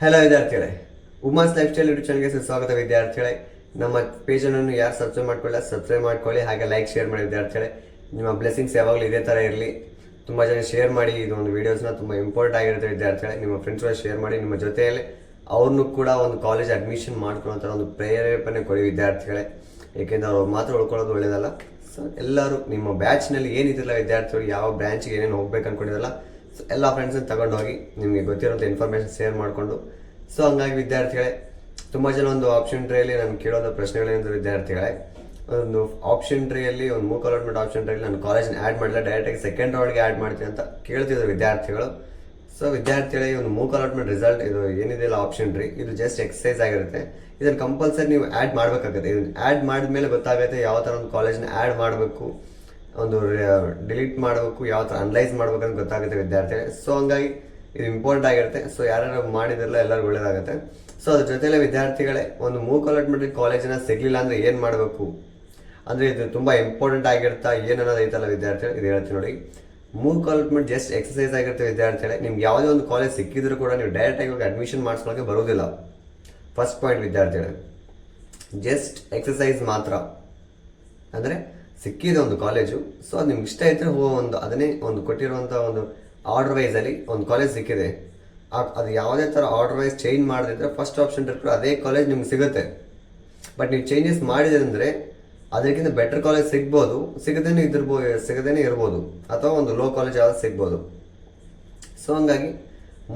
Hello ವಿದ್ಯಾರ್ಥಿಗಳೇ Uma's life style YouTube ಚಾನಲ್ಗೆ ಸುಸ್ವಾಗತ ವಿದ್ಯಾರ್ಥಿಗಳೇ. ನಮ್ಮ ಪೇಜನ್ನು ಯಾರು ಸಬ್ಸ್ಕ್ರೈಬ್ ಮಾಡ್ಕೊಳ್ಳಿ ಸಬ್ಸ್ಕ್ರೈಬ್ ಮಾಡ್ಕೊಳ್ಳಿ, ಹಾಗೆ ಲೈಕ್ ಶೇರ್ ಮಾಡಿ ವಿದ್ಯಾರ್ಥಿಗಳೇ. ನಿಮ್ಮ ಬ್ಲೆಸ್ಸಿಂಗ್ಸ್ ಯಾವಾಗಲೂ ಇದೇ ಥರ ಇರಲಿ. ತುಂಬ ಜನ ಶೇರ್ ಮಾಡಿ, ಇದೊಂದು ವೀಡಿಯೋಸ್ನ ತುಂಬ ಇಂಪಾರ್ಟೆಂಟ್ ಆಗಿರುತ್ತೆ ವಿದ್ಯಾರ್ಥಿಗಳೇ. ನಿಮ್ಮ ಫ್ರೆಂಡ್ಸ್ ಶೇರ್ ಮಾಡಿ, ನಿಮ್ಮ ಜೊತೆಯಲ್ಲಿ ಅವ್ರನ್ನೂ ಕೂಡ ಒಂದು ಕಾಲೇಜ್ ಅಡ್ಮಿಷನ್ ಮಾಡ್ಕೊಳ್ಳೋ ಒಂದು ಪ್ರೇರೇಪಣೆ ಕೊಡಿ ವಿದ್ಯಾರ್ಥಿಗಳೇ. ಏಕೆಂದರೆ ಅವ್ರು ಮಾತ್ರ ಉಳ್ಕೊಳ್ಳೋದು ಒಳ್ಳೆಯದಲ್ಲ ಸೊ ಎಲ್ಲರೂ ನಿಮ್ಮ ಬ್ಯಾಚ್ನಲ್ಲಿ ಏನಿದಿಲ್ಲ ವಿದ್ಯಾರ್ಥಿಗಳು, ಯಾವ ಬ್ರಾಂಚ್ಗೆ ಏನೇನು ಹೋಗ್ಬೇಕು ಅನ್ಕೊಂಡಿರಲ್ಲ ಸೊ ಎಲ್ಲ ಫ್ರೆಂಡ್ಸನ್ನ ತಗೊಂಡೋಗಿ ನಿಮಗೆ ಗೊತ್ತಿರೋಂಥ ಇನ್ಫಾರ್ಮೇಷನ್ ಶೇರ್ ಮಾಡಿಕೊಂಡು. ಸೊ ಹಂಗಾಗಿ ವಿದ್ಯಾರ್ಥಿಗಳೇ, ತುಂಬ ಜನ ಒಂದು ಆಪ್ಷನ್ ಟ್ರೇಯಲ್ಲಿ ನಾನು ಕೇಳೋದು ಪ್ರಶ್ನೆಗಳೇನಂದ್ರೆ ವಿದ್ಯಾರ್ಥಿಗಳೇ, ಒಂದು ಆಪ್ಷನ್ ಟ್ರೇಯಲ್ಲಿ ಒಂದು ಮೂಕ್ ಅಲಾಟ್ಮೆಂಟ್ ಆಪ್ಷನ್ ಟ್ರೇಯಲ್ಲಿ ನಾನು ಕಾಲೇಜ್ನ ಆ್ಯಡ್ ಮಾಡಿಲ್ಲ ಡೈರೆಕ್ಟಾಗಿ ಸೆಕೆಂಡ್ ರೌಂಡ್ಗೆ ಆ್ಯಡ್ ಮಾಡ್ತೀನಿ ಅಂತ ಕೇಳ್ತಿದ್ರು ವಿದ್ಯಾರ್ಥಿಗಳು. ಸೊ ವಿದ್ಯಾರ್ಥಿಗಳಿಗೆ ಒಂದು ಮೂಕ್ ಅಲಾಟ್ಮೆಂಟ್ ರಿಸಲ್ಟ್ ಇದು ಏನಿದೆಯಲ್ಲ ಆಪ್ಷನ್ ಟ್ರೀ ಇದು ಜಸ್ಟ್ ಎಕ್ಸಸೈಸ್ ಆಗಿರುತ್ತೆ. ಇದನ್ನು ಕಂಪಲ್ಸರಿ ನೀವು ಆ್ಯಡ್ ಮಾಡಬೇಕಾಗುತ್ತೆ. ಇದನ್ನು ಆ್ಯಡ್ ಮಾಡಿದ್ಮೇಲೆ ಗೊತ್ತಾಗುತ್ತೆ ಯಾವ ಥರ ಒಂದು ಕಾಲೇಜ್ನ ಆ್ಯಡ್ ಮಾಡಬೇಕು. ಒಂದು ಡಿಲೀಟ್ ಮಾಡಬೇಕು, ಯಾವ ಥರ ಅನಲೈಸ್ ಅಂತ ಗೊತ್ತಾಗುತ್ತೆ ವಿದ್ಯಾರ್ಥಿಗಳಿಗೆ ಸೊ ಹಂಗಾಗಿ ಇದು ಇಂಪಾರ್ಟೆಂಟ್ ಆಗಿರುತ್ತೆ. ಸೊ ಯಾರ್ಯಾರು ಮಾಡಿದ್ರಲ್ಲ ಎಲ್ಲರಿಗೂ ಒಳ್ಳೇದಾಗುತ್ತೆ. ಸೊ ಅದ್ರ ಜೊತೆಲೆ ವಿದ್ಯಾರ್ಥಿಗಳೇ, ಒಂದು ಮೂಕ್ ಅಲಾಟ್ಮೆಂಟ್ ಕಾಲೇಜನ್ನ ಸಿಗಲಿಲ್ಲ ಅಂದರೆ ಏನು ಮಾಡಬೇಕು? ಅಂದರೆ ಇದು ತುಂಬ ಇಂಪಾರ್ಟೆಂಟ್ ಆಗಿರುತ್ತಾ, ಏನು ಅನ್ನೋದು ಐತಲ್ಲ ವಿದ್ಯಾರ್ಥಿಗಳು? ಇದು ಹೇಳ್ತೀನಿ ನೋಡಿ. ಮೂಕ್ ಅಲಾಟ್ಮೆಂಟ್ ಜಸ್ಟ್ ಎಕ್ಸಸೈಸ್ ಆಗಿರುತ್ತೆ ವಿದ್ಯಾರ್ಥಿಗಳೇ. ನಿಮ್ಗೆ ಯಾವುದೇ ಒಂದು ಕಾಲೇಜ್ ಸಿಕ್ಕಿದ್ರು ಕೂಡ ನೀವು ಡೈರೆಕ್ಟಾಗಿ ಹೋಗಿ ಅಡ್ಮಿಷನ್ ಮಾಡಿಸ್ಕೊಳ್ಳೋಕೆ ಬರೋದಿಲ್ಲ ಫಸ್ಟ್ ಪಾಯಿಂಟ್ ವಿದ್ಯಾರ್ಥಿಗಳೇ. ಜಸ್ಟ್ ಎಕ್ಸಸೈಸ್ ಮಾತ್ರ. ಅಂದರೆ ಸಿಕ್ಕಿದೆ ಒಂದು ಕಾಲೇಜು. ಸೊ ಅದು ನಿಮ್ಗೆ ಇಷ್ಟ ಇದ್ದರೆ ಹೋ ಒಂದು, ಅದನ್ನೇ ಒಂದು ಕೊಟ್ಟಿರುವಂಥ ಒಂದು ಆರ್ಡರ್ ವೈಸಲ್ಲಿ ಒಂದು ಕಾಲೇಜ್ ಸಿಕ್ಕಿದೆ. ಅದು ಯಾವುದೇ ಥರ ಆರ್ಡರ್ ವೈಸ್ ಚೇಂಜ್ ಮಾಡಿದ್ರೆ ಫಸ್ಟ್ ಆಪ್ಷನ್ ಇರ್ತಾರೆ ಅದೇ ಕಾಲೇಜ್ ನಿಮ್ಗೆ ಸಿಗುತ್ತೆ. ಬಟ್ ನೀವು ಚೇಂಜಸ್ ಮಾಡಿದ್ರೆ ಅದಕ್ಕಿಂತ ಬೆಟರ್ ಕಾಲೇಜ್ ಸಿಗ್ಬೋದು, ಸಿಗದೇನೆ ಇದಿರ್ಬೋದು ಸಿಗದೇನೆ ಇರ್ಬೋದು. ಅಥವಾ ಒಂದು ಲೋ ಕಾಲೇಜ್ ಯಾವ್ದು ಸಿಗ್ಬೋದು. ಸೊ ಹಂಗಾಗಿ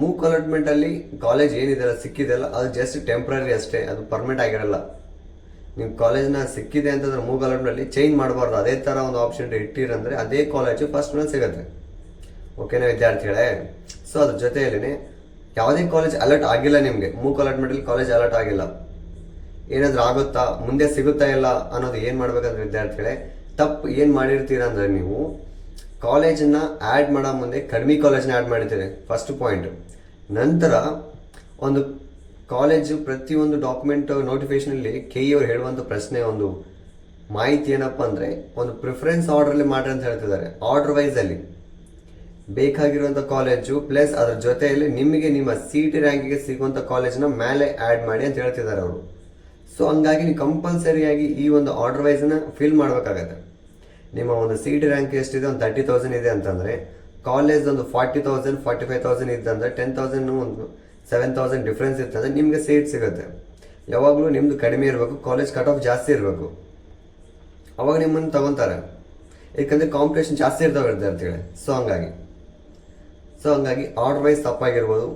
ಮೂಕ್ ಅಲಾಟ್ಮೆಂಟಲ್ಲಿ ಕಾಲೇಜ್ ಏನಿದೆಲ್ಲ ಸಿಕ್ಕಿದೆಯಲ್ಲ ಅದು ಜಸ್ಟ್ ಟೆಂಪ್ರರಿ ಅಷ್ಟೇ, ಅದು ಪರ್ಮನೆಂಟ್ ಆಗಿರಲ್ಲ. ನೀವು ಕಾಲೇಜ್ನ ಸಿಕ್ಕಿದೆ ಅಂತಂದ್ರೆ ಮೂಕ್ ಅಲಾಟ್ಮೆಂಟಲ್ಲಿ ಚೇಂಜ್ ಮಾಡಬಾರ್ದು. ಅದೇ ಥರ ಒಂದು ಆಪ್ಷನ್ ಇಟ್ಟಿರಂದ್ರೆ ಅದೇ ಕಾಲೇಜು ಫಸ್ಟ್ ಮೇಲೆ ಸಿಗುತ್ತೆ. ಓಕೆನಾ ವಿದ್ಯಾರ್ಥಿಗಳೇ? ಸೊ ಅದ್ರ ಜೊತೆಯಲ್ಲಿ ಯಾವುದೇ ಕಾಲೇಜ್ ಅಲರ್ಟ್ ಆಗಿಲ್ಲ ನಿಮಗೆ. ಮೂಕ್ ಅಲಾಟ್ಮೆಂಟಲ್ಲಿ ಕಾಲೇಜ್ ಅಲರ್ಟ್ ಆಗಿಲ್ಲ. ಏನಾದರೂ ಆಗುತ್ತಾ? ಮುಂದೆ ಸಿಗುತ್ತಾ ಇಲ್ಲ ಅನ್ನೋದು ಏನು ಮಾಡಬೇಕಂದ್ರೆ ವಿದ್ಯಾರ್ಥಿಗಳೇ, ತಪ್ಪು ಏನು ಮಾಡಿರ್ತೀರ ಅಂದರೆ ನೀವು ಕಾಲೇಜನ್ನ ಆ್ಯಡ್ ಮಾಡೋ ಮುಂದೆ ಕಡಿಮೆ ಕಾಲೇಜನ್ನ ಆ್ಯಡ್ ಮಾಡಿರ್ತೀರಿ ಫಸ್ಟ್ ಪಾಯಿಂಟ್ ನಂತರ ಒಂದು ಕಾಲೇಜು ಪ್ರತಿಯೊಂದು ಡಾಕ್ಯುಮೆಂಟ್ ನೋಟಿಫಿಕೇಶನಲ್ಲಿ ಕೆ ಇ ಅವ್ರು ಹೇಳುವಂಥ ಪ್ರಶ್ನೆ ಒಂದು ಮಾಹಿತಿ ಏನಪ್ಪ ಅಂದರೆ ಒಂದು ಪ್ರಿಫರೆನ್ಸ್ ಆರ್ಡ್ರಲ್ಲಿ ಮಾಡ್ರಿ ಅಂತ ಹೇಳ್ತಿದ್ದಾರೆ. ಆರ್ಡರ್ ವೈಸಲ್ಲಿ ಬೇಕಾಗಿರುವಂಥ ಕಾಲೇಜು ಪ್ಲಸ್ ಅದರ ಜೊತೆಯಲ್ಲಿ ನಿಮಗೆ ನಿಮ್ಮ ಸಿ ಟಿ ರ್ಯಾಂಕಿಗೆ ಸಿಗುವಂಥ ಕಾಲೇಜನ್ನ ಮೇಲೆ ಆ್ಯಡ್ ಮಾಡಿ ಅಂತ ಹೇಳ್ತಿದ್ದಾರೆ ಅವರು. ಸೊ ಹಂಗಾಗಿ ನೀವು ಕಂಪಲ್ಸರಿಯಾಗಿ ಈ ಒಂದು ಆರ್ಡರ್ ವೈಸನ್ನ ಫಿಲ್ ಮಾಡಬೇಕಾಗತ್ತೆ. ನಿಮ್ಮ ಒಂದು ಸಿ ಟಿ ರ್ಯಾಂಕ್ ಎಷ್ಟಿದೆ? ಒಂದು ತರ್ಟಿ ತೌಸಂಡ್ ಇದೆ ಅಂತಂದರೆ ಕಾಲೇಜ್ ಒಂದು forty thousand forty five thousand ಇದ್ದಂದ್ರೆ ten thousand ಒಂದು ಸೆವೆನ್ ತೌಸಂಡ್ ಡಿಫ್ರೆನ್ಸ್ ಇರ್ತದೆ, ನಿಮಗೆ ಸೀಟ್ ಸಿಗುತ್ತೆ. ಯಾವಾಗಲೂ ನಿಮ್ಮದು ಕಡಿಮೆ ಇರಬೇಕು ಕಾಲೇಜ್ ಕಟ್ ಆಫ್ ಜಾಸ್ತಿ ಇರಬೇಕು. ಅವಾಗ ನಿಮ್ಮನ್ನು ತಗೊತಾರೆ. ಏಕೆಂದರೆ ಕಾಂಪಿಟೇಷನ್ ಜಾಸ್ತಿ ಇರ್ತಾವೆ ವಿದ್ಯಾರ್ಥಿಗಳೇ ಸೊ ಹಂಗಾಗಿ ಸೊ ಹಂಗಾಗಿ ಆರ್ಡರ್ ವೈಸ್ ತಪ್ಪಾಗಿರ್ಬೋದು,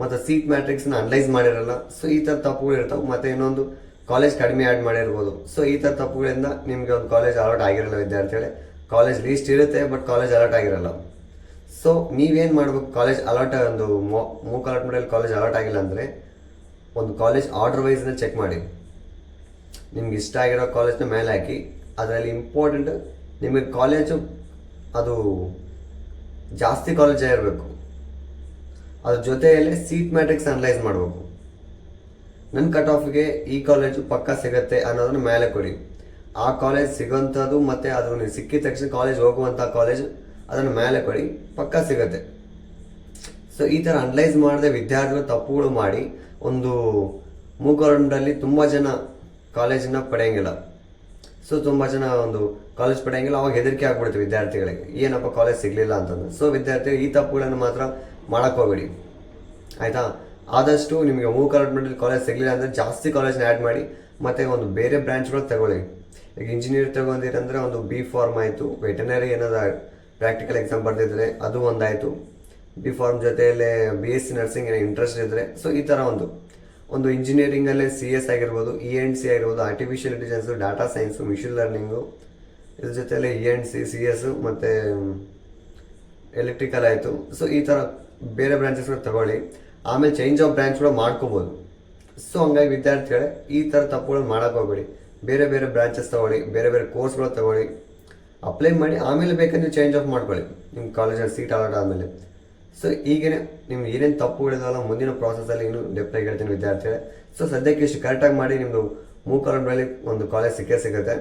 ಮತ್ತು ಸೀಟ್ ಮ್ಯಾಟ್ರಿಕ್ಸ್ನ ಅನಲೈಸ್ ಮಾಡಿರಲ್ಲ ಸೊ ಈ ಥರ ತಪ್ಪುಗಳು ಇರ್ತಾವೆ. ಮತ್ತು ಇನ್ನೊಂದು ಕಾಲೇಜ್ ಕಡಿಮೆ ಆ್ಯಡ್ ಮಾಡಿರ್ಬೋದು. ಸೊ ಈ ಥರ ತಪ್ಪುಗಳಿಂದ ನಿಮಗೆ ಒಂದು ಕಾಲೇಜ್ ಅಲರ್ಟ್ ಆಗಿರಲ್ಲ ವಿದ್ಯಾರ್ಥಿಗಳೇ. ಕಾಲೇಜ್ ಲೀಸ್ಟ್ ಇರುತ್ತೆ ಬಟ್ ಕಾಲೇಜ್ ಅಲರ್ಟ್ ಆಗಿರಲ್ಲ. ಸೊ ನೀವೇನು ಮಾಡಬೇಕು? ಕಾಲೇಜ್ ಅಲರ್ಟ್ ಒಂದು ಮೂ ಅಲರ್ಟ್ ಮಾಡಲು ಕಾಲೇಜ್ ಅಲರ್ಟ್ ಆಗಿಲ್ಲ ಅಂದರೆ ಒಂದು ಕಾಲೇಜ್ ಆರ್ಡರ್ ವೈಸ್ನ ಚೆಕ್ ಮಾಡಿ. ನಿಮ್ಗೆ ಇಷ್ಟ ಆಗಿರೋ ಕಾಲೇಜ್ನ ಮೇಲೆ ಹಾಕಿ, ಅದರಲ್ಲಿ ಇಂಪಾರ್ಟೆಂಟ್ ನಿಮಗೆ ಕಾಲೇಜು ಅದು ಜಾಸ್ತಿ ಕಾಲೇಜೇ ಇರಬೇಕು ಅದ್ರ ಜೊತೆಯಲ್ಲಿ ಸೀಟ್ ಮ್ಯಾಟ್ರಿಕ್ಸ್ ಅನಲೈಸ್ ಮಾಡಬೇಕು. ನನ್ನ ಕಟ್ ಆಫ್ಗೆ ಈ ಕಾಲೇಜು ಪಕ್ಕ ಸಿಗತ್ತೆ ಅನ್ನೋದನ್ನ ಮೇಲೆ ಕೊಡಿ. ಆ ಕಾಲೇಜ್ ಸಿಗೋಂಥದ್ದು ಮತ್ತು ಅದು ನೀವು ಸಿಕ್ಕಿದ ತಕ್ಷಣ ಕಾಲೇಜ್ ಹೋಗುವಂಥ ಕಾಲೇಜ್ ಅದನ್ನು ಮೇಲೆ ಕೊಡಿ, ಪಕ್ಕ ಸಿಗತ್ತೆ. ಸೊ ಈ ಥರ ಅನಲೈಸ್ ಮಾಡದೆ ವಿದ್ಯಾರ್ಥಿಗಳು ತಪ್ಪುಗಳು ಮಾಡಿ, ಒಂದು ಮೂಕರೌಂಡಲ್ಲಿ ತುಂಬ ಜನ ಕಾಲೇಜನ್ನ ಪಡೆಯಂಗಿಲ್ಲ. ಸೊ ತುಂಬ ಜನ ಒಂದು ಕಾಲೇಜ್ ಪಡೆಯಂಗಿಲ್ಲ, ಅವಾಗ ಹೆದರಿಕೆ ಆಗ್ಬಿಡುತ್ತೆ ವಿದ್ಯಾರ್ಥಿಗಳಿಗೆ. ಏನಪ್ಪ ಕಾಲೇಜ್ ಸಿಗಲಿಲ್ಲ ಅಂತಂದು ಸೊ ವಿದ್ಯಾರ್ಥಿಗಳು ಈ ತಪ್ಪುಗಳನ್ನು ಮಾತ್ರ ಮಾಡೋಕ್ಕೆ ಹೋಗಬೇಡಿ. ಆಯಿತಾ? ಆದಷ್ಟು ನಿಮಗೆ ಅಲಾಟ್ಮೆಂಟಲ್ಲಿ ಕಾಲೇಜ್ ಸಿಗಲಿಲ್ಲ ಅಂದರೆ ಜಾಸ್ತಿ ಕಾಲೇಜ್ನ ಆ್ಯಡ್ ಮಾಡಿ, ಮತ್ತು ಒಂದು ಬೇರೆ ಬ್ರ್ಯಾಂಚ್ಗಳು ತಗೊಳ್ಳಿ. ಈಗ ಇಂಜಿನಿಯರ್ ತಗೊಂಡಿರಂದ್ರೆ ಒಂದು ಬಿ ಫಾರ್ಮ್ ಆಯಿತು ವೆಟನರಿ ಏನಾದ್ರು ಪ್ರಾಕ್ಟಿಕಲ್ ಎಕ್ಸಾಮ್ ಬರೆದಿದ್ರೆ ಅದು ಒಂದಾಯಿತು. ಬಿ ಫಾರ್ಮ್ ಜೊತೆಯಲ್ಲೇ ಬಿ ಎಸ್ ಸಿ ನರ್ಸಿಂಗ್ ಏನೋ ಇಂಟ್ರೆಸ್ಟ್ ಇದ್ದರೆ ಸೊ ಈ ಥರ ಒಂದು. ಒಂದು ಇಂಜಿನಿಯರಿಂಗಲ್ಲೇ ಸಿ ಎಸ್ ಆಗಿರ್ಬೋದು ಇ ಎನ್ ಸಿ ಆಗಿರ್ಬೋದು artificial intelligence data science machine learning ಇದ್ರ ಜೊತೆಯಲ್ಲೇ E N C C S ಮತ್ತು ಎಲೆಕ್ಟ್ರಿಕಲ್ ಆಯಿತು. ಸೊ ಈ ಥರ ಬೇರೆ ಬ್ರಾಂಚಸ್ಗಳು ತಗೊಳ್ಳಿ. ಆಮೇಲೆ ಚೇಂಜ್ ಆಫ್ ಬ್ರಾಂಚ್ ಕೂಡ ಮಾಡ್ಕೋಬೋದು. ಸೊ ಹಂಗಾಗಿ ವಿದ್ಯಾರ್ಥಿಗಳೇ ಈ ಥರ ತಪ್ಪುಗಳು ಮಾಡೋಕ್ಕೋಗ್ಬೇಡಿ ಬೇರೆ ಬೇರೆ ಬ್ರಾಂಚಸ್ ತಗೊಳ್ಳಿ, ಬೇರೆ ಬೇರೆ ಕೋರ್ಸ್ಗಳು ತಗೊಳ್ಳಿ. ಅಪ್ಲೈ ಮಾಡಿ ಆಮೇಲೆ ಬೇಕಾದ್ರೆ ನೀವು ಚೇಂಜ್ ಆಫ್ ಮಾಡ್ಕೊಳ್ಳಿ. ನಿಮ್ಮ ಕಾಲೇಜಲ್ಲಿ ಸೀಟ್ ಅಲಾಟ್ ಆದಮೇಲೆ. ಸೊ ಈಗೇನೆ ನಿಮ್ಗೆ ಏನೇನು ತಪ್ಪುಗಳಿದಾವಲ್ಲ ಮುಂದಿನ ಪ್ರಾಸೆಸಲ್ಲಿ ಇನ್ನೂ ಡೆಪ್ಟಾಗಿ ಹೇಳ್ತೀನಿ ವಿದ್ಯಾರ್ಥಿಗಳೇ. ಸೊ ಸದ್ಯಕ್ಕೆ ಇಷ್ಟು ಕರೆಕ್ಟಾಗಿ ಮಾಡಿ ನಿಮ್ಮದು ಮೇಲೆ ಒಂದು ಕಾಲೇಜ್ ಸಿಕ್ಕೇ ಸಿಗುತ್ತೆ.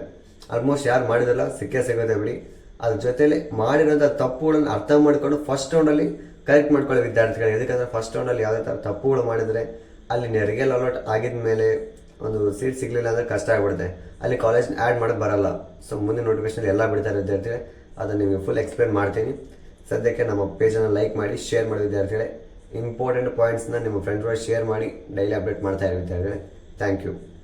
ಆಲ್ಮೋಸ್ಟ್ ಯಾರು ಮಾಡಿದಲ್ಲ ಸಿಕ್ಕೇ ಸಿಗುತ್ತೆ ಬಿಡಿ. ಅದ್ರ ಜೊತೆಯಲ್ಲಿ ಮಾಡಿರೋಂಥ ತಪ್ಪುಗಳನ್ನು ಅರ್ಥ ಮಾಡಿಕೊಂಡು ಫಸ್ಟ್ ರೌಂಡಲ್ಲಿ ಕರೆಕ್ಟ್ ಮಾಡ್ಕೊಳ್ಳಿ ವಿದ್ಯಾರ್ಥಿಗಳು. ಯಾಕಂದರೆ ಫಸ್ಟ್ ರೌಂಡಲ್ಲಿ ಯಾವುದೇ ಥರ ತಪ್ಪುಗಳು ಮಾಡಿದರೆ ಅಲ್ಲಿ ನೆರಿಗೆ ಅಲರ್ಟ್ ಆಗಿದ ಮೇಲೆ ಒಂದು ಸೀಟ್ ಸಿಗಲಿಲ್ಲ ಅಂದರೆ ಕಷ್ಟ ಆಗ್ಬಿಡುತ್ತೆ. ಅಲ್ಲಿ ಕಾಲೇಜ್ ಆ್ಯಡ್ ಮಾಡೋಕ್ಕೆ ಬರಲ್ಲ. ಸೊ ಮುಂದಿನ ನೋಟಿಫಿಕೇಶನ್ ಎಲ್ಲ ಬಿಡ್ತಾರೆ ವಿದ್ಯಾರ್ಥಿಗಳೇ. ಅದನ್ನು ನಿಮಗೆ ಫುಲ್ ಎಕ್ಸ್ಪ್ಲೇನ್ ಮಾಡ್ತೀನಿ. ಸದ್ಯಕ್ಕೆ ನಮ್ಮ ಪೇಜನ್ನು ಲೈಕ್ ಮಾಡಿ ಶೇರ್ ಮಾಡಿ ವಿದ್ಯಾರ್ಥಿಗಳೇ. ಇಂಪಾರ್ಟೆಂಟ್ ಪಾಯಿಂಟ್ಸ್ನ ನಿಮ್ಮ ಫ್ರೆಂಡ್ಸ್ ಶೇರ್ ಮಾಡಿ ಡೈಲಿ ಅಪ್ಡೇಟ್ ಮಾಡ್ತಾ ಇರಿ ವಿದ್ಯಾರ್ಥಿಗಳೇ. Thank you